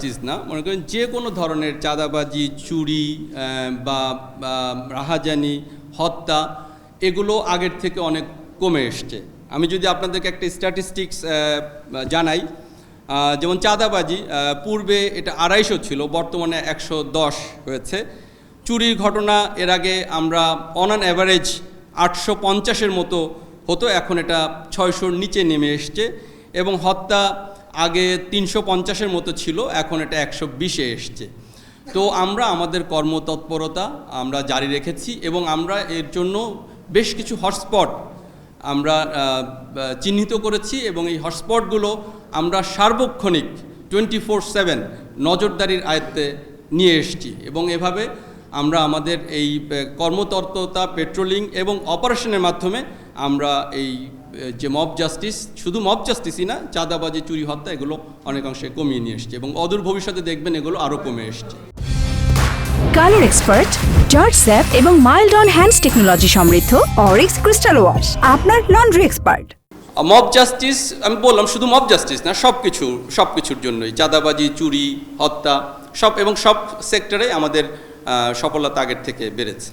Justice না। মনে করেন যে কোনো ধরনের চাঁদাবাজি, চুরি বা রাহাজানি, হত্যা, এগুলো আগের থেকে অনেক কমে এসছে। আমি যদি আপনাদেরকে একটা স্ট্যাটিস্টিক্স জানাই যেমন চাঁদাবাজি পূর্বে এটা আড়াইশো ছিল, বর্তমানে একশো দশ হয়েছে। চুরির ঘটনা এর আগে আমরা অন অ্যান অ্যাভারেজ আটশো পঞ্চাশের মতো হতো, এখন এটা ছয়শোর নিচে নেমে এসছে। এবং হত্যা আগে তিনশো পঞ্চাশের মতো ছিল, এখন এটা একশো বিশে এসছে। তো আমরা আমাদের কর্মতৎপরতা আমরা জারি রেখেছি এবং আমরা এর জন্য বেশ কিছু হটস্পট আমরা চিহ্নিত করেছি এবং এই হটস্পটগুলো আমরা সার্বক্ষণিক টোয়েন্টি ফোর সেভেন নজরদারির আয়ত্তে নিয়ে এসেছি এবং এভাবে আমরা আমাদের এই আহ, কর্মতৎপরতা পেট্রোলিং এবং অপারেশনের মাধ্যমে আমরা এই যে মব জাস্টিস শুধু মব জাস্টিসই না চাঁদাবাজি চুরি হত্যা এগুলো অনেকাংশে কমিয়ে নিয়ে এসছে এবং অদূর ভবিষ্যতে দেখবেন এগুলো আরও কমে এসছে। কালার এক্সপার্ট জর্জ স্যাপ এবং মাইল্ড অন হ্যান্ডস টেকনোলজি সমৃদ্ধ অরিক্স ক্রিস্টাল ওয়াশ আপনার লন্ড্রি এক্সপার্ট মব জাস্টিস আমি বললাম শুধু মব জাস্টিস না সব কিছু সব কিছুর জন্যই। চাঁদাবাজি চুরি হত্যা সব এবং সব সেক্টরে আমাদের সফলতা আগের থেকে বেড়েছে।